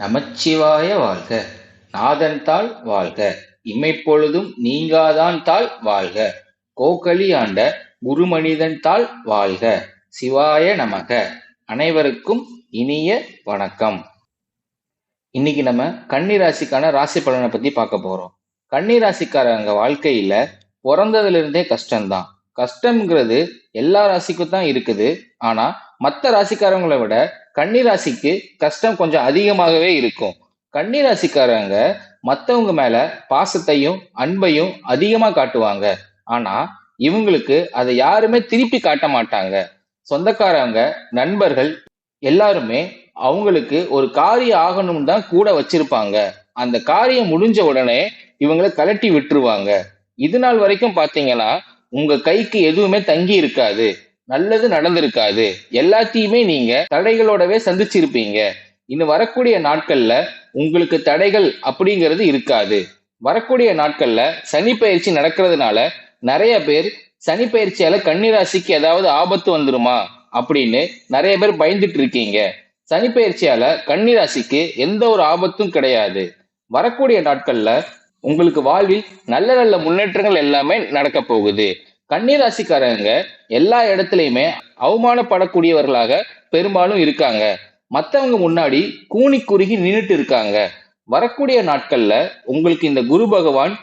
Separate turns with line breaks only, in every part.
நமச்சிவாய வாழ்க. நாதன் தாள் வாழ்க. இமைப்பொழுதும் நீங்காதான் தாள் வாழ்க. கோகலி ஆண்ட குருமனிதன் தாள் வாழ்க. சிவாய நமக. அனைவருக்கும் இனிய வணக்கம். இன்னைக்கு நம்ம கன்னி ராசிக்கான ராசி பலனை பத்தி பார்க்க போறோம். கன்னி ராசிக்காரங்க வாழ்க்கையில பிறந்ததுல இருந்தே கஷ்டம்தான். கஷ்டம்ங்கிறது எல்லா ராசிக்கும் தான் இருக்குது. ஆனா மற்ற ராசிக்காரங்களை விட கன்னிராசிக்கு கஷ்டம் கொஞ்சம் அதிகமாகவே இருக்கும். கன்னிராசிக்காரங்க மற்றவங்க மத்தவங்க மேல பாசத்தையும் அன்பையும் அதிகமா காட்டுவாங்க. ஆனா இவங்களுக்கு அதை யாருமே திருப்பி காட்ட மாட்டாங்க. சொந்தக்காரங்க நண்பர்கள் எல்லாருமே அவங்களுக்கு ஒரு காரியம் ஆகணும் தான் கூட வச்சிருப்பாங்க. அந்த காரியம் முடிஞ்ச உடனே இவங்களை கலட்டி விட்டுருவாங்க. இது நாள் வரைக்கும் பாத்தீங்கன்னா உங்க கைக்கு எதுவுமே தங்கி இருக்காது. நல்லது நடந்திருக்காது. எல்லாத்தையுமே நீங்க தடைகளோடவே சந்திச்சிருப்பீங்க. இன்னும் வரக்கூடிய நாட்கள்ல உங்களுக்கு தடைகள் அப்படிங்கிறது இருக்காது. வரக்கூடிய நாட்கள்ல சனி பயிற்சி நடக்கிறதுனால நிறைய பேர் சனி பயிற்சியால கன்னிராசிக்கு ஏதாவது ஆபத்து வந்துருமா அப்படின்னு நிறைய பேர் பயந்துட்டு இருக்கீங்க சனி பயிற்சியால கன்னிராசிக்கு எந்த ஒரு ஆபத்தும் கிடையாது. வரக்கூடிய நாட்கள்ல உங்களுக்கு வாழ்வில் நல்ல நல்ல முன்னேற்றங்கள் எல்லாமே நடக்க போகுது. கன்னிராசிக்காரங்க எல்லா இடத்துலையுமே அவமானப்படக்கூடியவர்களாக பெரும்பாலும் இருக்காங்க. மற்றவங்க முன்னாடி கூனி குறுகி நின்றுட்டு இருக்காங்க. வரக்கூடிய நாட்கள்ல உங்களுக்கு இந்த குரு பகவான்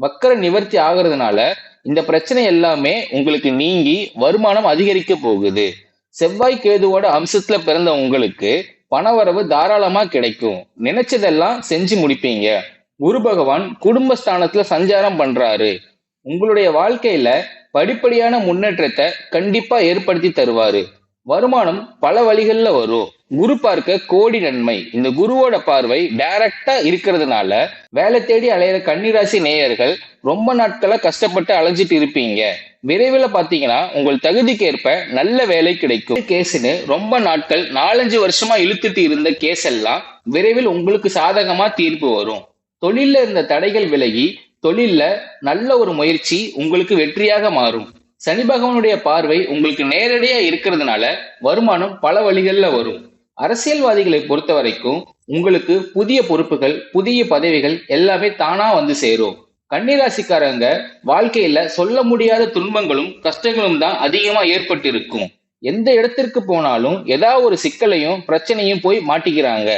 வக்கர நிவர்த்தி ஆகிறதுனால இந்த பிரச்சனை எல்லாமே உங்களுக்கு நீங்கி வருமானம் அதிகரிக்க போகுது. செவ்வாய் கேதுவோட அம்சத்துல பிறந்த உங்களுக்கு பணவரவு தாராளமா கிடைக்கும். நினைச்சதெல்லாம் செஞ்சு முடிப்பீங்க. குரு பகவான் குடும்பஸ்தானத்துல சஞ்சாரம் பண்றாரு. உங்களுடைய வாழ்க்கையில படிப்படியான முன்னேற்றத்தை கண்டிப்பா ஏற்படுத்தி தருவாரு. வருமானம் பல வழிகள்ல வரும். குரு பார்க்க கோடி நன்மை. இந்த குருவோட பார்வை டைரக்டா இருக்கிறதுனால வேலை தேடி அலையிற கன்னிராசி நேயர்கள் ரொம்ப நாட்களா கஷ்டப்பட்டு அலைஞ்சிட்டு இருப்பீங்க. விரைவில் பாத்தீங்கன்னா உங்கள் தகுதிக்கு ஏற்ப நல்ல வேலை கிடைக்கும். கேஸ்னு ரொம்ப நாட்கள் நாலஞ்சு வருஷமா இழுத்துட்டு இருந்த கேஸ் எல்லாம் விரைவில் உங்களுக்கு சாதகமா தீர்ப்பு வரும். தொழில இருந்த தடைகள் விலகி தொழில்ல நல்ல ஒரு முயற்சி உங்களுக்கு வெற்றியாக மாறும். சனி பகவானுடைய பார்வை உங்களுக்கு நேரடியா இருக்கிறதுனால வருமானம் பல வழிகள்ல வரும். அரசியல்வாதிகளை பொறுத்த வரைக்கும் உங்களுக்கு புதிய பொறுப்புகள் புதிய பதவிகள் எல்லாமே தானா வந்து சேரும். கன்னிராசிக்காரங்க வாழ்க்கையில சொல்ல முடியாத துன்பங்களும் கஷ்டங்களும் தான் அதிகமா ஏற்பட்டு இருக்கும் எந்த இடத்திற்கு போனாலும் ஏதாவது ஒரு சிக்கலையும் பிரச்சனையும் போய் மாட்டிக்கிறாங்க.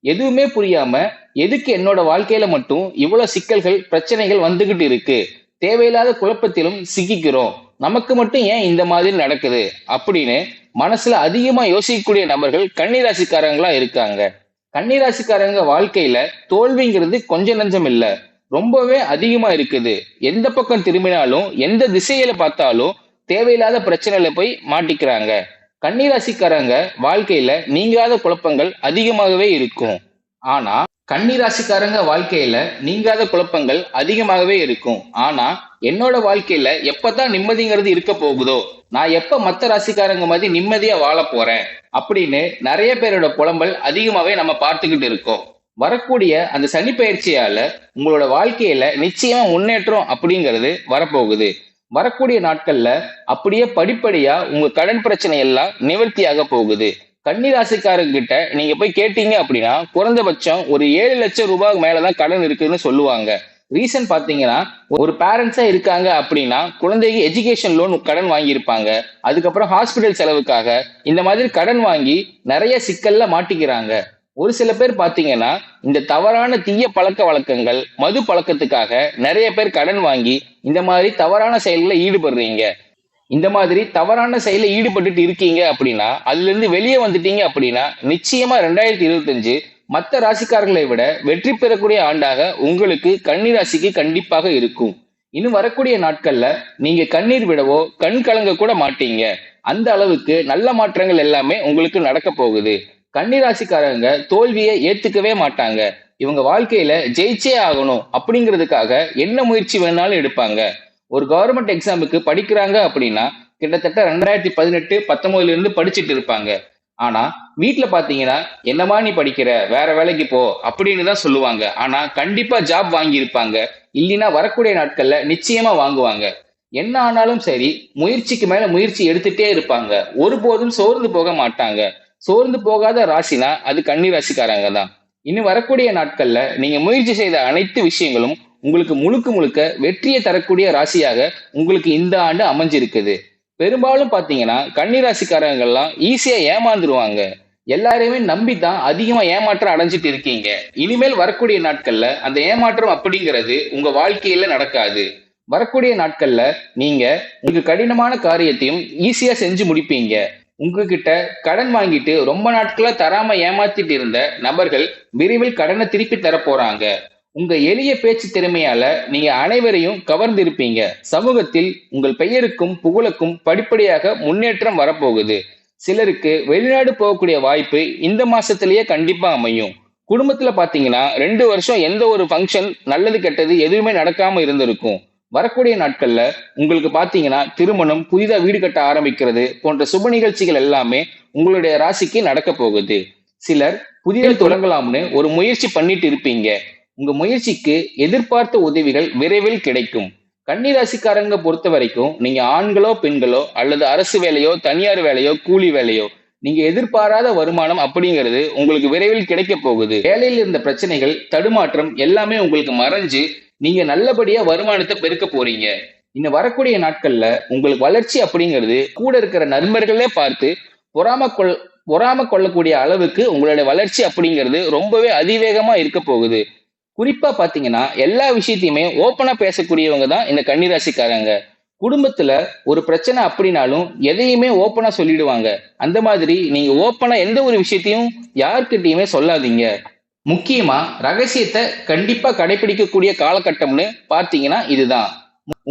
எதுவுமே புரியாம எதுக்கு என்னோட வாழ்க்கையில மட்டும் இவ்வளவு சிக்கல்கள் பிரச்சனைகள் வந்துகிட்டு இருக்கு? தேவையில்லாத குழப்பத்திலும் சிக்கிக்கிறோம். நமக்கு மட்டும் ஏன் இந்த மாதிரி நடக்குது? அப்படின்னு மனசுல அதிகமா யோசிக்கக்கூடிய நபர்கள் கன்னிராசிக்காரங்களா இருக்காங்க. கன்னிராசிக்காரங்க வாழ்க்கையில தோல்விங்கிறது கொஞ்சம் நஞ்சம் இல்ல. ரொம்பவே அதிகமா இருக்குது. எந்த பக்கம் திரும்பினாலும் எந்த திசையில பார்த்தாலும் தேவையில்லாத பிரச்சனையில போய் மாட்டிக்கிறாங்க. கன்னிராசிக்காரங்க வாழ்க்கையில நீங்காத குழப்பங்கள் அதிகமாகவே இருக்கும். ஆனா கன்னிராசிக்காரங்க வாழ்க்கையில நீங்காத குழப்பங்கள் அதிகமாகவே இருக்கும். ஆனா என்னோட வாழ்க்கையில எப்பதான் நிம்மதிங்கிறது இருக்க போகுதோ நான் எப்ப மத்த ராசிக்காரங்க மாதிரி நிம்மதியா வாழ போறேன் அப்படின்னு நிறைய பேரோட புலம்பல் அதிகமாவே நம்ம பார்த்துக்கிட்டு இருக்கோம். வரக்கூடிய அந்த சனி பயிற்சியால உங்களோட வாழ்க்கையில நிச்சயமா முன்னேற்றம் அப்படிங்கிறது வரப்போகுது. வரக்கூடிய நாட்கள்ல அப்படியே படிப்படியா உங்க கடன் பிரச்சனை எல்லாம் நிவர்த்தியாக போகுது. கன்னிராசிக்காரங்கிட்ட நீங்க போய் கேட்டீங்க அப்படின்னா குறைந்தபட்சம் ஒரு ஏழு லட்சம் ரூபாய் மேலதான் கடன் இருக்குன்னு சொல்லுவாங்க. ரீசன் பாத்தீங்கன்னா ஒரு பேரண்ட்ஸா இருக்காங்க அப்படின்னா குழந்தைக்கு எஜுகேஷன் லோன் கடன் வாங்கியிருப்பாங்க. அதுக்கப்புறம் ஹாஸ்பிட்டல் செலவுக்காக இந்த மாதிரி கடன் வாங்கி நிறைய சிக்கல்ல மாட்டிக்கிறாங்க. ஒரு சில பேர் பாத்தீங்கன்னா இந்த தவறான தீய பழக்க வழக்கங்கள் மது பழக்கத்துக்காக நிறைய பேர் கடன் வாங்கி இந்த மாதிரி தவறான செயல்களை ஈடுபடுறீங்க. இந்த மாதிரி தவறான செயல ஈடுபட்டுட்டு இருக்கீங்க அப்படின்னா அதுல இருந்து வெளியே வந்துட்டீங்க அப்படின்னா நிச்சயமா ரெண்டாயிரத்தி இருபத்தஞ்சு மற்ற ராசிக்காரர்களை விட வெற்றி பெறக்கூடிய ஆண்டாக உங்களுக்கு கன்னி ராசிக்கு கண்டிப்பாக இருக்கும். இன்னும் வரக்கூடிய நாட்கள்ல நீங்க கண்ணீர் விடவோ கண் கலங்க கூட மாட்டீங்க. அந்த அளவுக்கு நல்ல மாற்றங்கள் எல்லாமே உங்களுக்கு நடக்க போகுது. கன்னிராசிக்காரங்க தோல்வியை ஏத்துக்கவே மாட்டாங்க. இவங்க வாழ்க்கையில ஜெயிச்சே ஆகணும் அப்படிங்கிறதுக்காக என்ன முயற்சி வேணாலும் எடுப்பாங்க. ஒரு கவர்மெண்ட் எக்ஸாமுக்கு படிக்கிறாங்க அப்படின்னா கிட்டத்தட்ட ரெண்டாயிரத்தி பதினெட்டு பத்தொன்பதுல இருந்து படிச்சுட்டு இருப்பாங்க. ஆனா வீட்டுல பாத்தீங்கன்னா என்னமா நீ படிக்கிற? வேற வேலைக்கு போ. அப்படின்னு தான் சொல்லுவாங்க. ஆனா கண்டிப்பா ஜாப் வாங்கி இருப்பாங்க இல்லைன்னா வரக்கூடிய நாட்கள்ல நிச்சயமா வாங்குவாங்க. என்ன ஆனாலும் சரி முயற்சிக்கு மேல முயற்சி எடுத்துட்டே இருப்பாங்க. ஒருபோதும் சோர்ந்து போக மாட்டாங்க. சோர்ந்து போகாத ராசினா அது கன்னி ராசிக்காரங்க தான். இன்னும் வரக்கூடிய நாட்கள்ல நீங்க முயற்சி செய்த அனைத்து விஷயங்களும் உங்களுக்கு முழுக்க முழுக்க வெற்றியை தரக்கூடிய ராசியாக உங்களுக்கு இந்த ஆண்டு அமைஞ்சிருக்குது. பெரும்பாலும் பாத்தீங்கன்னா கன்னிராசிக்காரங்கெல்லாம் ஈஸியா ஏமாந்துருவாங்க. எல்லாரையுமே நம்பி தான் அதிகமா ஏமாற்றம் அடைஞ்சிட்டு இருக்கீங்க. இனிமேல் வரக்கூடிய நாட்கள்ல அந்த ஏமாற்றம் அப்படிங்கிறது உங்க வாழ்க்கையில நடக்காது. வரக்கூடிய நாட்கள்ல நீங்க உங்களுக்கு கடினமான காரியத்தையும் ஈஸியா செஞ்சு முடிப்பீங்க. உங்ககிட்ட கடன் வாங்கிட்டு ரொம்ப நாட்களா தராம ஏமாத்திட்டு இருந்த நபர்கள் விரைவில் கடனை திருப்பி தர போறாங்க. உங்க எளிய பேச்சு திறமையால நீங்க அனைவரையும் கவர்ந்திருப்பீங்க சமூகத்தில் உங்கள் பெயருக்கும் புகழுக்கும் படிப்படியாக முன்னேற்றம் வரப்போகுது. சிலருக்கு வெளிநாடு போகக்கூடிய வாய்ப்பு இந்த மாசத்திலேயே கண்டிப்பா அமையும். குடும்பத்துல பாத்தீங்கன்னா ரெண்டு வருஷம் எந்த ஒரு ஃபங்க்ஷன் நல்லது கெட்டது எதுவுமே நடக்காம இருந்திருக்கும். வரக்கூடிய நாட்கள்ல உங்களுக்கு பாத்தீங்கன்னா திருமணம் புதிதா வீடு கட்ட ஆரம்பிக்கிறது போன்ற சுப நிகழ்ச்சிகள் எல்லாமே உங்களுடைய ராசிக்கு நடக்க போகுது. சிலர் புதிய தொடங்கலாம்னு ஒரு முயற்சி பண்ணிட்டு இருப்பீங்க. உங்க முயற்சிக்கு எதிர்பார்த்த உதவிகள் விரைவில் கிடைக்கும். கன்னிராசிக்காரங்க பொறுத்த வரைக்கும் நீங்க ஆண்களோ பெண்களோ அல்லது அரசு வேலையோ தனியார் வேலையோ கூலி வேலையோ நீங்க எதிர்பாராத வருமானம் அப்படிங்கிறது உங்களுக்கு விரைவில் கிடைக்க போகுது. வேலையில் இருந்த பிரச்சனைகள் தடுமாற்றம் எல்லாமே உங்களுக்கு மறைஞ்சு நீங்க நல்லபடியா வருமானத்தை பெருக்க போறீங்க. இன்னும் வரக்கூடிய நாட்கள்ல உங்களுக்கு வளர்ச்சி அப்படிங்கிறது கூட இருக்கிற நண்பர்களே பார்த்து பொறாம கொள் பொறாம கொள்ளக்கூடிய அளவுக்கு உங்களுடைய வளர்ச்சி அப்படிங்கிறது ரொம்பவே அதிவேகமா இருக்க போகுது. குறிப்பா பாத்தீங்கன்னா எல்லா விஷயத்தையுமே ஓப்பனா பேசக்கூடியவங்க தான் இந்த கன்னிராசிக்காரங்க. குடும்பத்துல ஒரு பிரச்சனை அப்படின்னாலும் எதையுமே ஓப்பனா சொல்லிடுவாங்க. அந்த மாதிரி நீங்க ஓப்பனா எந்த ஒரு விஷயத்தையும் யார்கிட்டயுமே சொல்லாதீங்க. முக்கியமா ரகசியத்தை கண்டிப்பா கடைபிடிக்கக்கூடிய காலகட்டம்னு பார்த்தீங்கன்னா இதுதான்.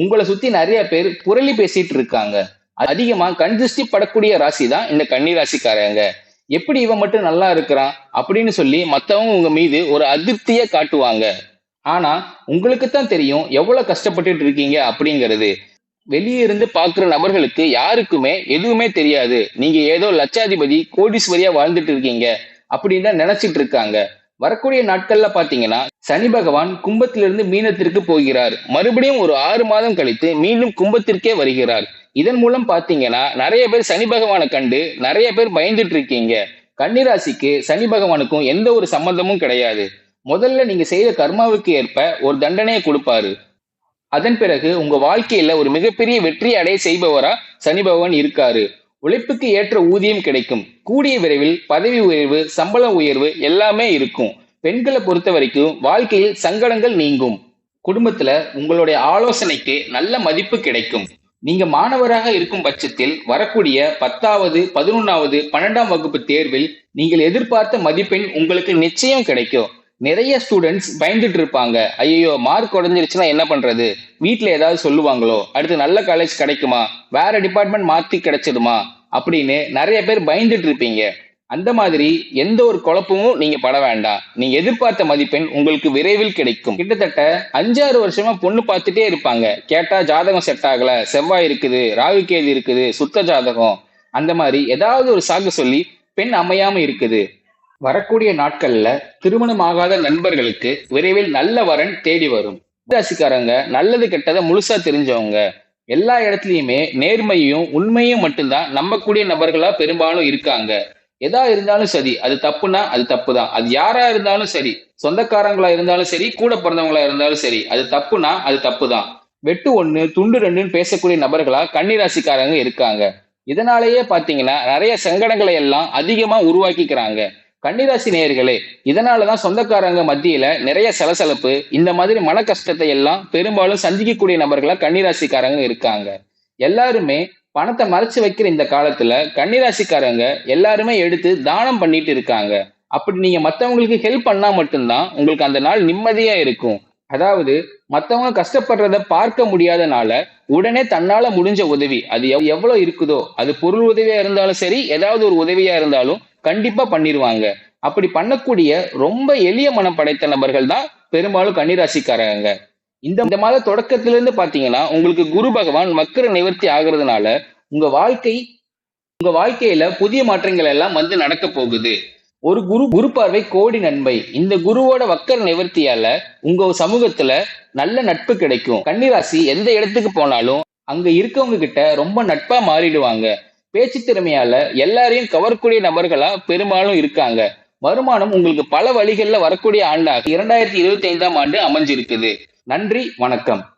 உங்களை சுத்தி நிறைய பேர் புரளி பேசிட்டு இருக்காங்க. அதிகமா கண்திருஷ்டி படக்கூடிய ராசி தான் இந்த கன்னி ராசிக்காரங்க எப்படி இவன் மட்டும் நல்லா இருக்கிறான் அப்படின்னு சொல்லி மத்தவங்க உங்க மீது ஒரு அதிருப்தியை காட்டுவாங்க. ஆனா உங்களுக்கு தான் தெரியும் எவ்வளவு கஷ்டப்பட்டுட்டு இருக்கீங்க அப்படிங்கிறது. வெளியே இருந்து பாக்குற நபர்களுக்கு யாருக்குமே எதுவுமே தெரியாது. நீங்க ஏதோ லட்சாதிபதி கோடீஸ்வரியா வாழ்ந்துட்டு இருக்கீங்க அப்படின்னு தான் நினைச்சிட்டு இருக்காங்க. வரக்கூடிய நாட்கள்ல பாத்தீங்கன்னா சனி பகவான் கும்பத்திலிருந்து மீனத்திற்கு போகிறார். மறுபடியும் ஒரு ஆறு மாதம் கழித்து மீண்டும் கும்பத்திற்கே வருகிறார். இதன் மூலம் பாத்தீங்கன்னா நிறைய பேர் சனி பகவானை கண்டு நிறைய பேர் பயந்துட்டு இருக்கீங்க. கன்னிராசிக்கு சனி பகவானுக்கும் எந்த ஒரு சம்பந்தமும் கிடையாது. முதல்ல நீங்க செய்த கர்மாவுக்கு ஏற்ப ஒரு தண்டனையை கொடுப்பாரு. அதன் பிறகு உங்க வாழ்க்கையில ஒரு மிகப்பெரிய வெற்றி அடைய செய்பவரா சனி பகவான் இருக்காரு. உழைப்புக்கு ஏற்ற ஊதியம் கிடைக்கும். கூடிய விரைவில் பதவி உயர்வு சம்பள உயர்வு எல்லாமே இருக்கும். பெண்களை பொறுத்த வரைக்கும் வாழ்க்கையில் சங்கடங்கள் நீங்கும். குடும்பத்துல உங்களுடைய ஆலோசனைக்கு நல்ல மதிப்பு கிடைக்கும். நீங்க மாணவராக இருக்கும் பட்சத்தில் வரக்கூடிய பத்தாவது பதினொன்னாவது பன்னெண்டாம் வகுப்பு தேர்வில் நீங்கள் எதிர்பார்த்த மதிப்பெண் உங்களுக்கு நிச்சயம் கிடைக்கும். நிறைய ஸ்டூடெண்ட்ஸ் பயந்துட்டு இருப்பாங்க. ஐயோ மார்க் உடஞ்சிருச்சுன்னா என்ன பண்றது? வீட்டில் ஏதாவது சொல்லுவாங்களோ? அடுத்து நல்ல காலேஜ் கிடைக்குமா? வேற டிபார்ட்மெண்ட் மாத்தி கிடைச்சிடுமா? அப்படின்னு நிறைய பேர் பயந்துட்டு இருப்பீங்க. அந்த மாதிரி எந்த ஒரு குழப்பமும் நீங்க பட வேண்டாம். நீங்க எதிர்பார்த்த மதிப்பெண் உங்களுக்கு விரைவில் கிடைக்கும். கிட்டத்தட்ட அஞ்சாறு வருஷமா பொண்ணு பார்த்துட்டே இருப்பாங்க. கேட்டா ஜாதகம் செட் ஆகல. செவ்வாய் இருக்குது ராகு கேது இருக்குது சுத்த ஜாதகம். அந்த மாதிரி ஏதாவது ஒரு சாக்கு சொல்லி பெண் அமையாம இருக்குது. வரக்கூடிய நாட்கள்ல திருமணம் ஆகாத நண்பர்களுக்கு விரைவில் நல்ல வரன் தேடி வரும். ராசிக்காரங்க நல்லது கெட்டதை முழுசா தெரிஞ்சவங்க எல்லா இடத்துலயுமே நேர்மையும் உண்மையும் மட்டும்தான் நம்பக்கூடிய நபர்களா பெரும்பாலும் இருக்காங்க. எதா இருந்தாலும் சரி அது தப்புனா அது தப்பு தான் அது யாரா இருந்தாலும் சரி சொந்தக்காரங்களா இருந்தாலும் சரி கூட பிறந்தவங்களா இருந்தாலும் சரி அது தப்புனா அது தப்பு தான் வெட்டு ஒண்ணு துண்டு ரெண்டுன்னு பேசக்கூடிய நபர்களா கன்னிராசிக்காரங்க இருக்காங்க. இதனாலேயே பாத்தீங்கன்னா நிறைய சங்கடங்களை எல்லாம் அதிகமா உருவாக்கிக்கிறாங்க. கன்னிராசி நேயர்களே இதனாலதான் சொந்தக்காரங்க மத்தியில நிறைய சலசலப்பு இந்த மாதிரி மன கஷ்டத்தை எல்லாம் பெரும்பாலும் சந்திக்கக்கூடிய நபர்களா கன்னிராசிக்காரங்க இருக்காங்க. எல்லாருமே பணத்தை மறைச்சு வைக்கிற இந்த காலத்துல கன்னிராசிக்காரங்க எல்லாருமே எடுத்து தானம் பண்ணிட்டு இருக்காங்க. அப்படி நீங்க மத்தவங்களுக்கு ஹெல்ப் பண்ணா மட்டும்தான் உங்களுக்கு அந்த நாள் நிம்மதியா இருக்கும். அதாவது மத்தவங்க கஷ்டப்படுறத பார்க்க முடியாதனால உடனே தன்னால முடிஞ்ச உதவி அது எவ்வளவு இருக்குதோ அது பொருள் உதவியா இருந்தாலும் சரி ஏதாவது ஒரு உதவியா இருந்தாலும் கண்டிப்பா பண்ணிடுவாங்க அப்படி பண்ணக்கூடிய ரொம்ப எளிய மனம் படைத்த நபர்கள் தான் பெரும்பாலும் கன்னிராசிக்காரங்க. இந்த மாத தொடக்கத்திலிருந்து பாத்தீங்கன்னா உங்களுக்கு குரு பகவான் மக்கர நிவர்த்தி ஆகுறதுனால உங்க வாழ்க்கை உங்க வாழ்க்கையில புதிய மாற்றங்கள் எல்லாம் வந்து நடக்க போகுது. ஒரு குரு குரு பார்வை கோடி நன்மை. இந்த குருவோட வக்கர நிவர்த்தியால உங்க சமூகத்துல நல்ல நட்பு கிடைக்கும். கன்னிராசி எந்த இடத்துக்கு போனாலும் அங்க இருக்கவங்க கிட்ட ரொம்ப நட்பா மாறிடுவாங்க. பேச்சு திறமையால எல்லாரையும் கவரக்கூடிய நபர்களா பெரும்பாலும் இருக்காங்க.
வருமானம் உங்களுக்கு பல வழிகளில் வரக்கூடிய ஆண்டாக இரண்டாயிரத்தி இருபத்தி ஐந்தாம் ஆண்டு அமைஞ்சிருக்குது.
நன்றி வணக்கம்.